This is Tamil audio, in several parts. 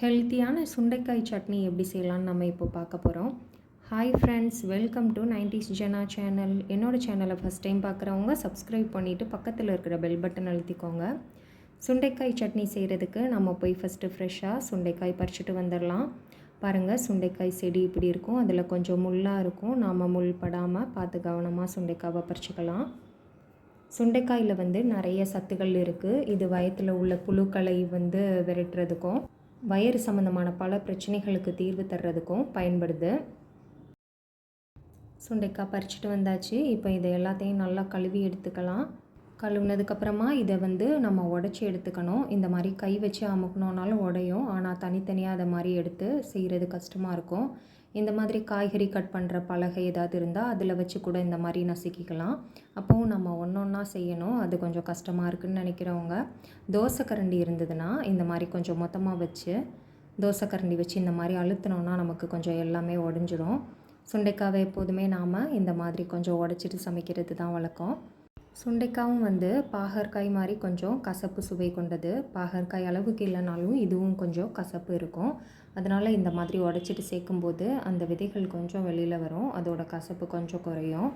ஹெல்த்தியான சுண்டைக்காய் சட்னி எப்படி செய்யலாம்னு நம்ம இப்போ பார்க்க போகிறோம் hi friends welcome to nineties Jena channel என்னோடய சேனலை ஃபஸ்ட் டைம் பார்க்குறவங்க சப்ஸ்கிரைப் பண்ணிவிட்டு பக்கத்தில் இருக்கிற பெல் பட்டன் அழுத்திக்கோங்க. சுண்டைக்காய் சட்னி செய்கிறதுக்கு நம்ம போய் ஃபஸ்ட்டு ஃப்ரெஷ்ஷாக சுண்டைக்காய் பறிச்சுட்டு வந்துடலாம். பாருங்கள் சுண்டைக்காய் செடி இப்படி இருக்கும். அதில் கொஞ்சம் முள்ளாக இருக்கும். நாம் முள் படாமல் பார்த்து கவனமாக சுண்டைக்காவை பறிச்சுக்கலாம். சுண்டைக்காயில் வந்து நிறைய சத்துக்கள் இருக்குது இது வயத்தில் உள்ள புழுக்களை வந்து விரட்டுறதுக்கும் வயிறு சம்மந்தமான பல பிரச்சனைகளுக்கு தீர்வு தர்றதுக்கும் பயன்படுது. சுண்டைக்காய் பறிச்சுட்டு வந்தாச்சு. இப்போ இதை எல்லாத்தையும் நல்லா கழுவி எடுத்துக்கலாம். கழுவுனதுக்கப்புறமா இதை வந்து நம்ம உடச்சி எடுத்துக்கணும். இந்த மாதிரி கை வச்சு அமுக்கணுன்னாலும் உடையும். ஆனால் தனித்தனியாக அதை மாதிரி எடுத்து செய்கிறது கஷ்டமாக இருக்கும். இந்த மாதிரி காய்கறி கட் பண்ணுற பலகை ஏதாவது இருந்தால் அதில் வச்சு கூட இந்த மாதிரி நசுக்கிக்கலாம். அப்போவும் நம்ம ஒன்று ஒன்றா செய்யணும். அது கொஞ்சம் கஷ்டமாக இருக்குதுன்னு நினைக்கிறவங்க தோசை கரண்டி இருந்ததுன்னா இந்த மாதிரி கொஞ்சம் மொத்தமாக வச்சு தோசை கரண்டி வச்சு இந்த மாதிரி அழுத்தினோன்னா நமக்கு கொஞ்சம் எல்லாமே உடஞ்சிரும் சுண்டைக்காவை எப்போதுமே நாம் இந்த மாதிரி கொஞ்சம் உடச்சிட்டு சமைக்கிறது தான் வழக்கம். சுண்டைக்காவும் வந்து பாகற்காய் மாதிரி கொஞ்சம் கசப்பு சுவை கொண்டது. பாகற்காய் அளவுக்கு இல்லைனாலும் இதுவும் கொஞ்சம் கசப்பு இருக்கும். அதனால் இந்த மாதிரி உடச்சிட்டு சேர்க்கும்போது அந்த விதைகள் கொஞ்சம் வெளியில் வரும். அதோட கசப்பு கொஞ்சம் குறையும்.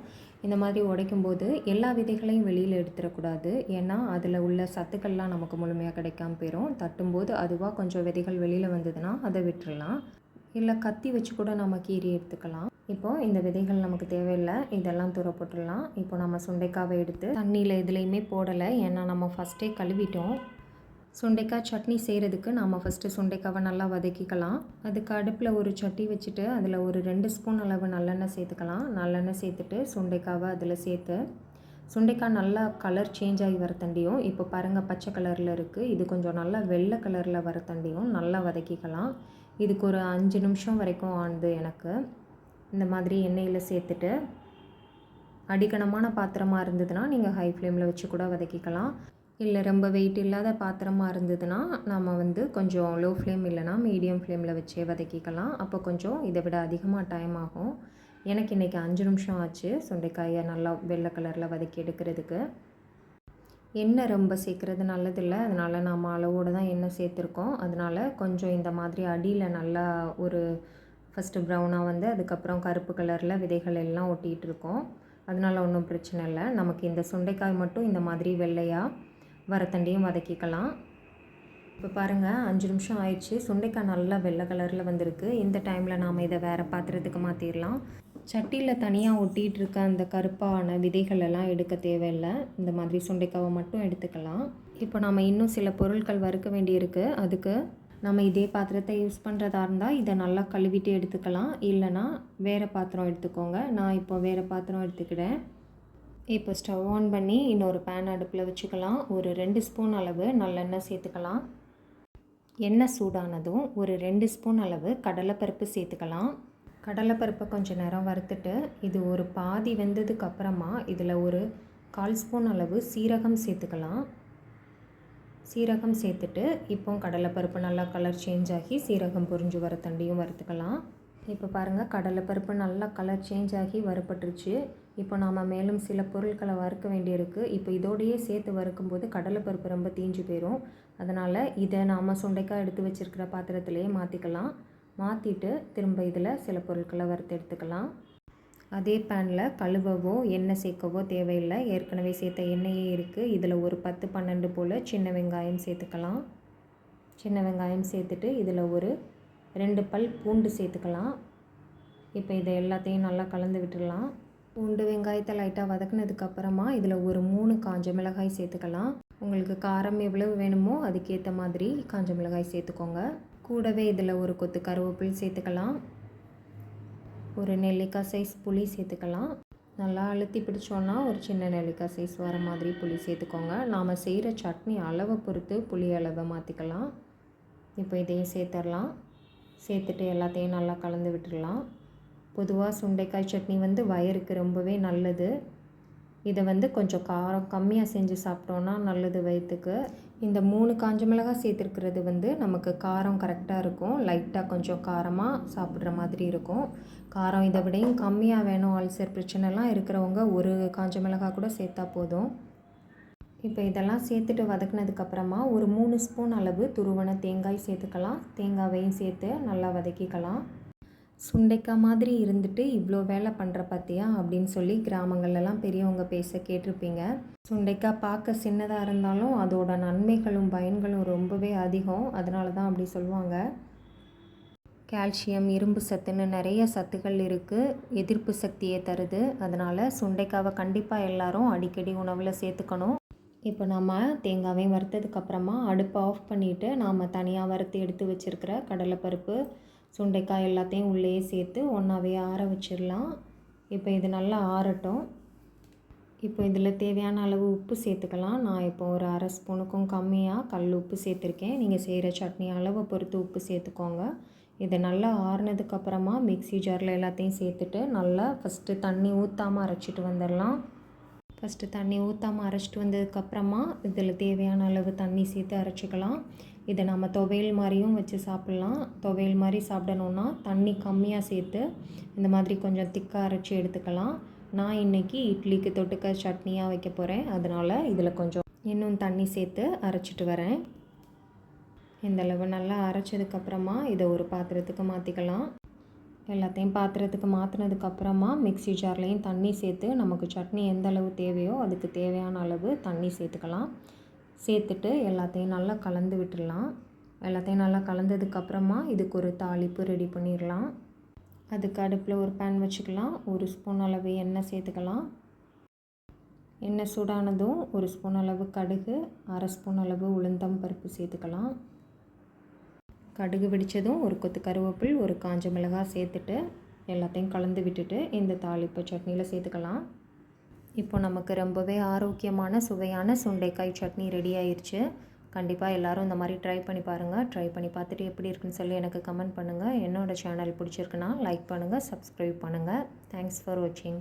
இந்த மாதிரி உடைக்கும்போது எல்லா விதைகளையும் வெளியில் எடுத்துடக்கூடாது. ஏன்னா அதில் உள்ள சத்துக்கள்லாம் நமக்கு முழுமையாக கிடைக்காம போயிடும் தட்டும்போது அதுவாக கொஞ்சம் விதைகள் வெளியில் வந்ததுன்னா அதை விட்டுறலாம். இல்லை கத்தி வச்சு கூட நம்ம கீறி எடுத்துக்கலாம். இப்போது இந்த விதைகள் நமக்கு தேவையில்லை இதெல்லாம் தூர போட்டுடலாம் இப்போ நம்ம சுண்டைக்காவை எடுத்து தண்ணியில் எதுலேயுமே போடலை. ஏன்னா நம்ம ஃபஸ்ட்டே கழுவிட்டோம். சுண்டைக்காய் சட்னி செய்கிறதுக்கு நாம் ஃபஸ்ட்டு சுண்டைக்காவை நல்லா வதக்கிக்கலாம். அதுக்கு அடுப்பில் ஒரு சட்டி வச்சுட்டு அதில் ஒரு ரெண்டு ஸ்பூன் அளவு நல்லெண்ணெய் சேர்த்துக்கலாம். நல்லெண்ணெய் சேர்த்துட்டு சுண்டைக்காவை அதில் சேர்த்து சுண்டைக்காய் நல்லா கலர் சேஞ்ச் ஆகி வரத்தண்டியும் இப்போ பாருங்கள் பச்சை கலரில் இருக்குது இது கொஞ்சம் நல்லா வெள்ளை கலரில் வரத்தண்டியும் நல்லா வதக்கிக்கலாம். இதுக்கு ஒரு அஞ்சு நிமிஷம் வரைக்கும் ஆனது எனக்கு. இந்த மாதிரி எண்ணெயில் சேர்த்துட்டு அடிக்கணமான பாத்திரமாக இருந்ததுன்னா நீங்கள் ஹை ஃப்ளேமில் வச்சு கூட வதக்கிக்கலாம். இல்லை ரொம்ப வெயிட் இல்லாத பாத்திரமாக இருந்ததுன்னா நம்ம வந்து கொஞ்சம் லோ ஃப்ளேம் இல்லைனா மீடியம் ஃப்ளேமில் வச்சே வதக்கிக்கலாம். அப்போ கொஞ்சம் இதை விட அதிகமாக டைம் ஆகும். எனக்கு இன்றைக்கி அஞ்சு நிமிஷம் ஆச்சு சுண்டைக்காயை நல்லா வெள்ளை கலரில் வதக்கி எடுக்கிறதுக்கு. எண்ணெய் ரொம்ப சேர்க்குறது நல்லதில்லை. அதனால் நம்ம அளவோடு தான் எண்ணெய் சேர்த்துருக்கோம். அதனால் கொஞ்சம் இந்த மாதிரி அடியில் நல்லா ஒரு ஃபஸ்ட்டு ப்ரௌனாக வந்து அதுக்கப்புறம் கருப்பு கலரில் விதைகள் எல்லாம் ஒட்டிகிட்டு இருக்கோம் அதனால் ஒன்றும் பிரச்சனை இல்லை. நமக்கு இந்த சுண்டைக்காய் மட்டும் இந்த மாதிரி வெள்ளையாக வரத்தண்டியும் வதக்கிக்கலாம். இப்போ பாருங்கள் அஞ்சு நிமிஷம் ஆயிடுச்சு. சுண்டைக்காய் நல்லா வெள்ளை கலரில் வந்திருக்கு. இந்த டைமில் நாம் இதை வேறு பாத்திரத்துக்கு மாற்றிடலாம் சட்டியில் தனியாக ஒட்டிகிட்டு இருக்க அந்த கருப்பான விதைகள் எல்லாம் எடுக்க தேவையில்லை. இந்த மாதிரி சுண்டைக்காவை மட்டும் எடுத்துக்கலாம். இப்போ நம்ம இன்னும் சில பொருட்கள் வறுக்க வேண்டியிருக்கு. அதுக்கு நம்ம இதே பாத்திரத்தை யூஸ் பண்ணுறதா இருந்தால் இதை நல்லா கழுவிட்டு எடுத்துக்கலாம். இல்லைனா வேறு பாத்திரம் எடுத்துக்கோங்க. நான் இப்போ வேறு பாத்திரம் எடுத்துக்கிட்டேன் இப்போ ஸ்டவ் ஆன் பண்ணி இன்னொரு பேன் அடுப்பில் வச்சுக்கலாம். ஒரு ரெண்டு ஸ்பூன் அளவு நல்லெண்ணெய் சேர்த்துக்கலாம். எண்ணெய் சூடானதும் ஒரு ரெண்டு ஸ்பூன் அளவு கடலைப்பருப்பு சேர்த்துக்கலாம். கடலைப்பருப்பை கொஞ்சம் நேரம் வறுத்துட்டு இது ஒரு பாதி வெந்ததுக்கு அப்புறமா இதில் ஒரு கால் ஸ்பூன் அளவு சீரகம் சேர்த்துக்கலாம். சீரகம் சேர்த்துட்டு இப்போ கடலைப்பருப்பு நல்லா கலர் சேஞ்ச் ஆகி சீரகம் பொரிஞ்சு வர தண்டியும் வறுத்துக்கலாம். இப்போ பாருங்கள் கடலைப்பருப்பு நல்லா கலர் சேஞ்ச் ஆகி வறுப்பட்டுருச்சு இப்போ நாம் மேலும் சில பொருட்களை வறுக்க வேண்டியிருக்கு. இப்போ இதோடையே சேர்த்து வறுக்கும்போது கடலைப்பருப்பு ரொம்ப தீஞ்சு போயிடும் அதனால் இதை நாம் சுண்டைக்காய் எடுத்து வச்சுருக்கிற பாத்திரத்திலேயே மாற்றிக்கலாம் மாற்றிட்டு திரும்ப இதில் சில பொருட்களை வறுத்து எடுத்துக்கலாம். அதே பேனில் கழுவவோ எண்ணெய் சேர்க்கவோ தேவையில்லை. ஏற்கனவே சேர்த்த எண்ணெயே இருக்குது இதில் ஒரு பத்து பன்னெண்டு போல் சின்ன வெங்காயம் சேர்த்துக்கலாம். சின்ன வெங்காயம் சேர்த்துட்டு இதில் ஒரு ரெண்டு பல் பூண்டு சேர்த்துக்கலாம். இப்போ இதை எல்லாத்தையும் நல்லா கலந்து விட்டுடலாம். பூண்டு வெங்காயத்தை லைட்டாக வதக்குனதுக்கப்புறமா இதில் ஒரு மூணு காஞ்ச மிளகாய் சேர்த்துக்கலாம். உங்களுக்கு காரம் எவ்வளவு வேணுமோ அதுக்கேற்ற மாதிரி காஞ்ச மிளகாய் சேர்த்துக்கோங்க. கூடவே இதில் ஒரு கொத்து கருவேப்பில் சேர்த்துக்கலாம். ஒரு நெல்லிக்காய் சைஸ் புளி சேர்த்துக்கலாம். நல்லா அழுத்தி பிடிச்சோன்னா ஒரு சின்ன நெல்லிக்காய் சைஸ் வர மாதிரி புளி சேர்த்துக்கோங்க. நாம் செய்கிற சட்னி அளவை பொறுத்து புளி அளவை மாற்றிக்கலாம் இப்போ இதையும் சேர்த்துடலாம் சேர்த்துட்டு எல்லாத்தையும் நல்லா கலந்து விட்டுடலாம் பொதுவாக சுண்டைக்காய் சட்னி வந்து வயருக்கு ரொம்பவே நல்லது. இதை வந்து கொஞ்சம் காரம் கம்மியாக செஞ்சு சாப்பிட்டோன்னா நல்லது வயிற்றுக்கு இந்த மூணு காஞ்ச மிளகாய் சேர்த்துருக்கிறது வந்து நமக்கு காரம் கரெக்டாக இருக்கும். லைட்டாக கொஞ்சம் காரமாக சாப்பிட்ற மாதிரி இருக்கும். காரம் இதை விடையும் கம்மியாக வேணும் அல்சர் பிரச்சனைலாம் இருக்கிறவங்க ஒரு காஞ்ச மிளகாய் கூட சேர்த்தா போதும். இப்போ இதெல்லாம் சேர்த்துட்டு வதக்குனதுக்கப்புறமா ஒரு மூணு ஸ்பூன் அளவு துருவன தேங்காய் சேர்த்துக்கலாம். தேங்காவையும் சேர்த்து நல்லா வதக்கிக்கலாம். சுண்டைக்காய் மாதிரி இருந்துட்டு இவ்வளோ வேலை பண்ணுற பார்த்தியா அப்படின்னு சொல்லி கிராமங்கள்லாம் பெரியவங்க பேச கேட்டிருப்பீங்க. சுண்டைக்காய் பார்க்க சின்னதாக இருந்தாலும் அதோட நன்மைகளும் பயன்களும் ரொம்பவே அதிகம். அதனால தான் அப்படி சொல்லுவாங்க. கால்சியம் இரும்பு சத்துன்னு நிறைய சத்துக்கள் இருக்குது எதிர்ப்பு சக்தியை தருது. அதனால் சுண்டைக்காவை கண்டிப்பாக எல்லாரும் அடிக்கடி உணவில் சேர்த்துக்கணும். இப்போ நம்ம தேங்காவையும் வறுத்ததுக்கப்புறமா அடுப்பை ஆஃப் பண்ணிவிட்டு நாம் தனியாக வறுத்து எடுத்து வச்சுருக்கிற கடலைப்பருப்பு சுண்டைக்காய் எல்லாத்தையும் உள்ளேயே சேர்த்து ஒன்றாவே ஆற வச்சிடலாம். இப்போ இது நல்லா ஆறட்டும். இப்போ இதில் தேவையான அளவு உப்பு சேர்த்துக்கலாம். நான் இப்போ ஒரு அரை ஸ்பூனுக்கும் கம்மியாக கல் உப்பு சேர்த்துருக்கேன். நீங்கள் செய்கிற சட்னி அளவை பொறுத்து உப்பு சேர்த்துக்கோங்க. இதை நல்லா ஆறுனதுக்கப்புறமா மிக்ஸி ஜாரில் எல்லாத்தையும் சேர்த்துட்டு நல்லா ஃபஸ்ட்டு தண்ணி ஊற்றாமல் அரைச்சிட்டு வந்துடலாம். ஃபஸ்ட்டு தண்ணி ஊற்றாமல் அரைச்சிட்டு வந்ததுக்கப்புறமா இதில் தேவையான அளவு தண்ணி சேர்த்து அரைச்சிக்கலாம். இதை நம்ம துவையல் மாதிரியும் வச்சு சாப்பிட்லாம். துவையல் மாதிரி சாப்பிடணுன்னா தண்ணி கம்மியாக சேர்த்து இந்த மாதிரி கொஞ்சம் திக்காக அரைச்சி எடுத்துக்கலாம். நான் இன்றைக்கி இட்லிக்கு தொட்டுக்க சட்னியாக வைக்க போகிறேன் அதனால் இதில் கொஞ்சம் இன்னும் தண்ணி சேர்த்து அரைச்சிட்டு வரேன். இந்தளவு நல்லா அரைச்சதுக்கப்புறமா இதை ஒரு பாத்திரத்துக்கு மாற்றிக்கலாம் எல்லாத்தையும் பாத்திரத்துக்கு மாற்றினதுக்கப்புறமா மிக்ஸி ஜார்லேயும் தண்ணி சேர்த்து நமக்கு சட்னி எந்த அளவு தேவையோ அதுக்கு தேவையான அளவு தண்ணி சேர்த்துக்கலாம். சேர்த்துட்டு எல்லாத்தையும் நல்லா கலந்து விட்டுடலாம். எல்லாத்தையும் நல்லா கலந்ததுக்கப்புறமா இதுக்கு ஒரு தாளிப்பு ரெடி பண்ணிடலாம். அதுக்கு அடுப்பில் ஒரு பேன் வச்சுக்கலாம். ஒரு ஸ்பூன் அளவு எண்ணெய் சேர்த்துக்கலாம். எண்ணெய் சூடானதும் ஒரு ஸ்பூன் அளவு கடுகு அரை ஸ்பூன் அளவு உளுந்தம் பருப்பு சேர்த்துக்கலாம். கடுகு வெடித்ததும் ஒரு கொத்து கருவேப்பில் ஒரு காஞ்ச மிளகாய் சேர்த்துட்டு எல்லாத்தையும் கலந்து விட்டுட்டு இந்த தாளிப்பு சட்னியில் சேர்த்துக்கலாம். இப்போ நமக்கு ரொம்பவே ஆரோக்கியமான சுவையான சுண்டைக்காய் சட்னி ரெடி ஆயிடுச்சு கண்டிப்பாக எல்லோரும் இந்த மாதிரி ட்ரை பண்ணி பாருங்கள் ட்ரை பண்ணி பார்த்துட்டு எப்படி இருக்குன்னு சொல்லி எனக்கு கமெண்ட் பண்ணுங்கள் என்னோடய சேனல் பிடிச்சிருக்குன்னா லைக் பண்ணுங்கள் சப்ஸ்கிரைப் பண்ணுங்கள் தேங்க்ஸ் ஃபார் வாட்சிங்